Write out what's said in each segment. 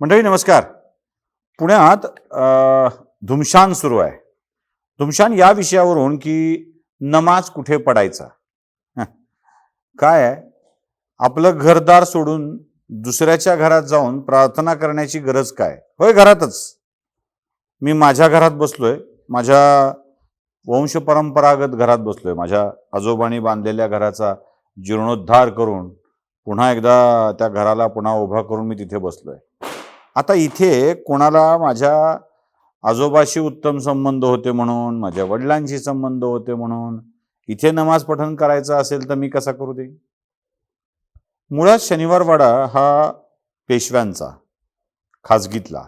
मंडळी नमस्कार. पुण्यात धुमशान सुरू आहे. धुमशान या विषयावरून की नमाज कुठे पडायचा? काय आहे? आपलं घरदार सोडून दुसऱ्याच्या घरात जाऊन प्रार्थना करण्याची गरज काय? होय घरातच. मी माझ्या घरात बसलोय. माझ्या वंश परंपरागत घरात बसलोय. माझ्या आजोबांनी बांधलेल्या घराचा जीर्णोद्धार करून पुन्हा एकदा त्या घराला पुन्हा उभा करून मी तिथे बसलोय. आता इथे कोणाला माझ्या आजोबाशी उत्तम संबंध होते म्हणून माझ्या वडिलांशी संबंध होते म्हणून इथे नमाज पठण करायचं असेल तर मी कसा करू दे मुळात शनिवारवाडा हा पेशव्यांचा खाजगीतला.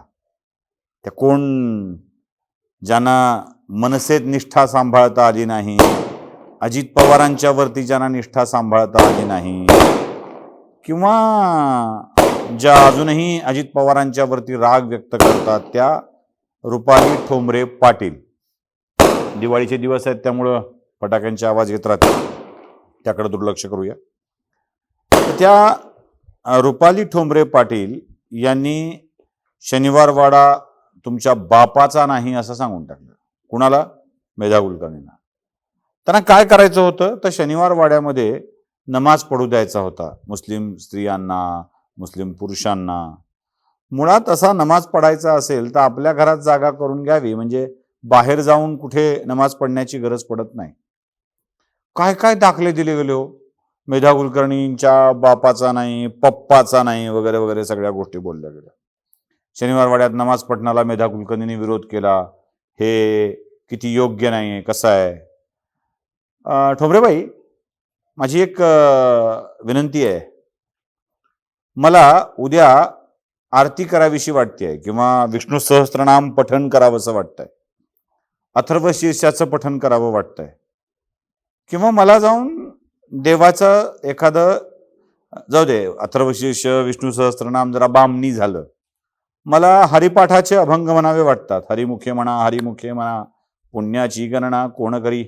त्या कोण ज्यांना मनसेत निष्ठा सांभाळता आली नाही अजित पवारांच्या वरती ज्यांना निष्ठा सांभाळता आली नाही किंवा ज्या अजूनही अजित पवारांच्या वरती राग व्यक्त करतात त्या रुपाली ठोंबरे पाटील. दिवाळीचे दिवस आहेत त्यामुळं फटाक्यांचे आवाज येत राहतील त्याकडे दुर्लक्ष करूया. त्या रुपाली ठोंबरे पाटील यांनी शनिवारवाडा तुमच्या बापाचा नाही असं सांगून टाकलं. कुणाला? मेधा कुलकर्णींना. त्यांना काय करायचं होतं? तर शनिवार वाड्यामध्ये नमाज पडू द्यायचा होता. मुस्लिम स्त्रियांना मुस्लिम पुरुषांना. मुळात असा नमाज पडायचा असेल तर आपल्या घरात जागा करून घ्यावी म्हणजे बाहेर जाऊन कुठे नमाज पडण्याची गरज पडत नाही. काय काय दाखले दिले गेले हो? मेधा कुलकर्णींच्या बापाचा नाही पप्पाचा नाही वगैरे वगैरे सगळ्या गोष्टी बोलल्या गेल्या. शनिवारवाड्यात नमाज पठणाला मेधा कुलकर्णींनी विरोध केला. हे किती योग्य नाही आहे कसं आहे? अं, ठोंबरेबाई माझी एक विनंती आहे. मला उद्या आरती करावीशी वाटते किंवा विष्णू सहस्त्रनाम पठण करावंसं वाटतंय. अथर्व शीर्षाचं पठण करावं वाटतंय. किंवा मला जाऊन देवाचं एखादं जाऊ दे अथर्व शीर्ष विष्णू सहस्त्रनाम जरा बामणी झालं. मला हरिपाठाचे अभंग म्हणावे वाटतात. हरिमुखे म्हणा हरिमुखे म्हणा पुण्याची गणना कोण करी?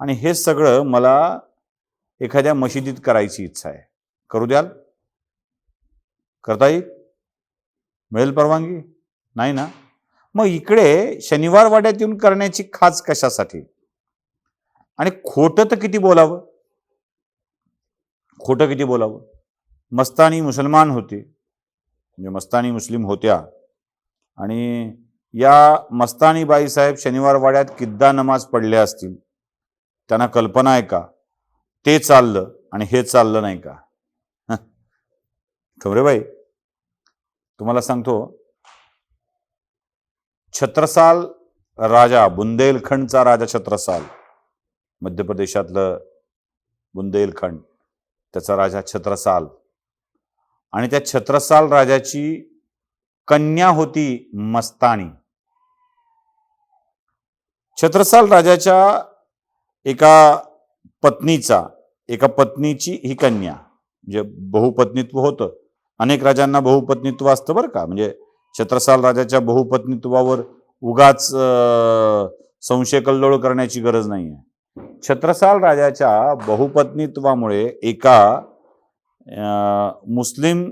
आणि हे सगळं मला एखाद्या मशिदीत करायची इच्छा आहे. करू द्याल? करता येईल? मिळेल परवानगी? नाही ना? मग इकडे शनिवार वाड्यात येऊन करण्याची खाच कशासाठी? आणि खोटं तर किती बोलावं? खोटं किती बोलावं? मस्तानी मुसलमान होते. म्हणजे मस्तानी मुस्लिम होत्या. आणि या मस्तानी बाईसाहेब शनिवार वाड्यात किद्दा नमाज पडल्या असतील. त्यांना कल्पना आहे का? ते चाललं आणि हे चाललं नाही का? खबरे बाई? तुम्हाला सांगतो छत्रसाल राजा बुंदेलखंडचा राजा छत्रसाल मध्य प्रदेशातलं बुंदेलखंड त्याचा राजा छत्रसाल. आणि त्या छत्रसाल राजाची कन्या होती मस्तानी. छत्रसाल राजाच्या एका पत्नीचा एका पत्नीची ही कन्या म्हणजे बहुपत्नीत्व होतं. अनेक राजांना बहुपत्नीत्व असतं बरं का. म्हणजे छत्रसाल राजाच्या बहुपत्नीत्वावर उगाच संशय कल्लोळ करण्याची गरज नाही आहे छत्रसाल राजाच्या बहुपत्नीत्वामुळे एका अं, मुस्लिम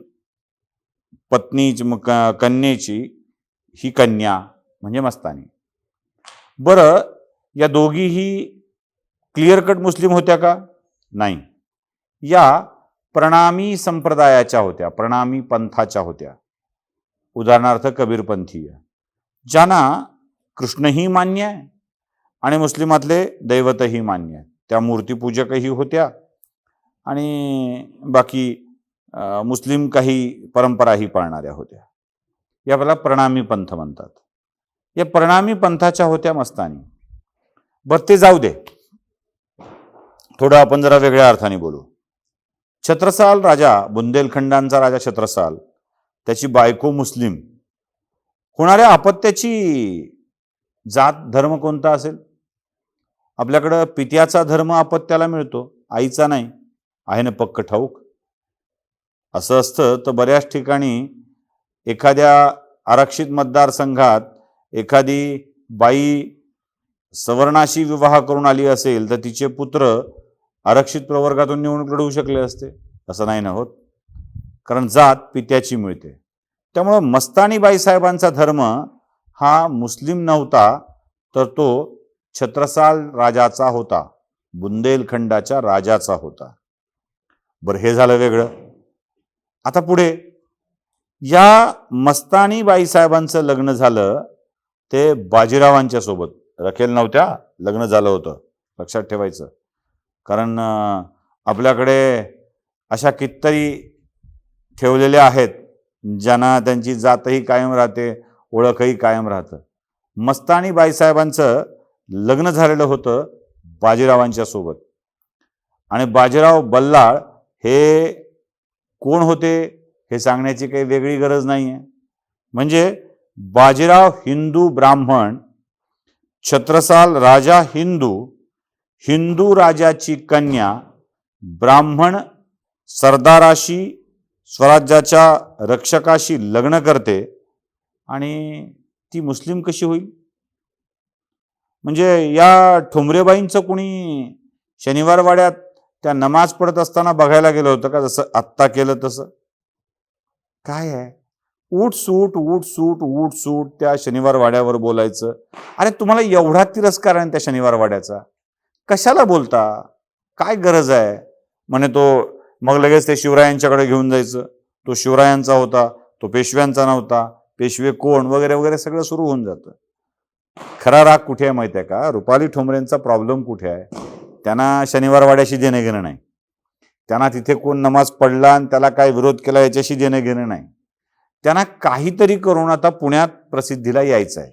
पत्नीची कन्येची ही कन्या म्हणजे मस्तानी. बरं या दोघीही क्लिअर कट मुस्लिम होत्या का? नाही. या प्रणामी संप्रदायाच्या होत्या प्रणामी पंथाच्या होत्या. उदाहरणार्थ कबीरपंथीय ज्यांना कृष्णही मान्य आहे आणि मुस्लिमातले दैवतही मान्य आहे त्या मूर्तीपूजकही होत्या आणि बाकी मुस्लिम काही परंपराही पाळणाऱ्या होत्या. याला प्रणामी पंथ म्हणतात. या प्रणामी पंथाच्या होत्या मस्तानी. बरं ते जाऊ दे. थोडं आपण जरा वेगळ्या अर्थाने बोलू. छत्रसाल राजा बुंदेलखंडांचा राजा छत्रसाल त्याची बायको मुस्लिम. होणाऱ्या अपत्याची जात धर्म कोणता असेल? आपल्याकडं पित्याचा धर्म अपत्याला मिळतो आईचा नाही आहे ना पक्क ठाऊक. असं असतं तर बऱ्याच ठिकाणी एखाद्या आरक्षित मतदारसंघात एखादी बाई सवर्णाशी विवाह करून आली असेल तर तिचे पुत्र आरक्षित प्रवर्गातून निवडणूक लढवू शकले असते असं नाही ना होत? कारण जात पित्याची मिळते. त्यामुळं मस्तानी बाईसाहेबांचा धर्म हा मुस्लिम नव्हता तर तो छत्रसाल राजाचा होता बुंदेलखंडाच्या राजाचा होता. बरं हे झालं वेगळं. आता पुढे या मस्तानी बाईसाहेबांचं लग्न झालं ते बाजीरावांच्या सोबत. रखेल नव्हत्या लग्न झालं होतं. लक्षात ठेवायचं. कारण आपल्याकडे अशा कितीतरी ठेवलेल्या आहेत ज्यांना त्यांची जातही कायम राहते ओळखही कायम राहतं. मस्तानी बाईसाहेबांचं लग्न झालेलं होतं बाजीरावांच्या सोबत. आणि बाजीराव बल्लाळ हे कोण होते हे सांगण्याची काही वेगळी गरज नाही आहे म्हणजे बाजीराव हिंदू ब्राह्मण छत्रसाल राजा हिंदू हिंदू राजाची कन्या ब्राह्मण सरदाराशी स्वराज्याच्या रक्षकाशी लग्न करते आणि ती मुस्लिम कशी होईल? म्हणजे या ठोंबरेबाईंचं कुणी शनिवार वाड्यात त्या नमाज पडत असताना बघायला गेलं होतं का? जसं आत्ता केलं तसं. काय आहे? उठ सूट उठ सूट उठ सूट त्या शनिवार वाड्यावर बोलायचं. अरे तुम्हाला एवढा तिरस्कार आहे ना त्या शनिवार वाड्याचा कशाला बोलता? काय गरज आहे? म्हणे तो मग लगेच ते शिवरायांच्याकडे घेऊन जायचं. तो शिवरायांचा होता तो पेशव्यांचा नव्हता. पेशवे कोण? वगैरे वगैरे सगळं सुरू होऊन जातं. खरा राग कुठे आहे माहिती आहे का? रुपाली ठोंबरेंचा प्रॉब्लेम कुठे आहे? त्यांना शनिवारवाड्याशी देणं घेणं नाही. त्यांना तिथे कोण नमाज पडला आणि त्याला काय विरोध केला याच्याशी देणं घेणं नाही. त्यांना काहीतरी करून आता पुण्यात प्रसिद्धीला यायचं आहे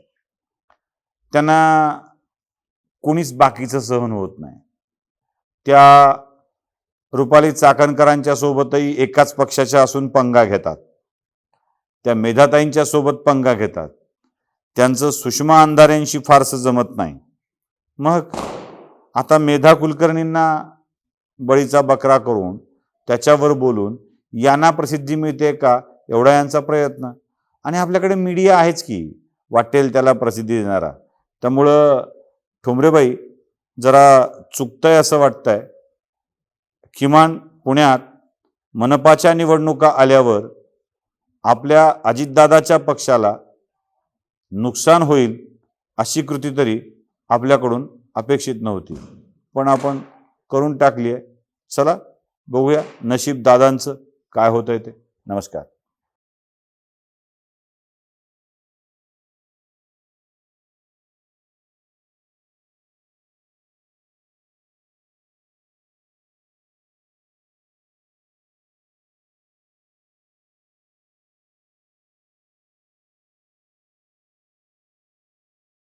त्यांना कोणीच बाकीचं सहन होत नाही. त्या रुपाली चाकणकरांच्या सोबतही एकाच पक्षाच्या असून पंगा घेतात. त्या मेधाताईंच्या सोबत पंगा घेतात. त्यांचं सुषमा अंधारेंशी फारसं जमत नाही. मग आता मेधा कुलकर्णींना बळीचा बकरा करून त्याच्यावर बोलून यांना प्रसिद्धी मिळते का? एवढा यांचा प्रयत्न. आणि आपल्याकडे मीडिया आहेच की वाटेल त्याला प्रसिद्धी देणारा. त्यामुळं ठोंबरेबाई जरा चुकतंय असं वाटतंय. किमान पुण्यात मनपाच्या निवडणुका आल्यावर आपल्या अजितदादाच्या पक्षाला नुकसान होईल अशी कृती तरी आपल्याकडून अपेक्षित नव्हती. पण आपण करून टाकली आहे चला बघूया नशीब दादांचं काय होतंय ते. नमस्कार.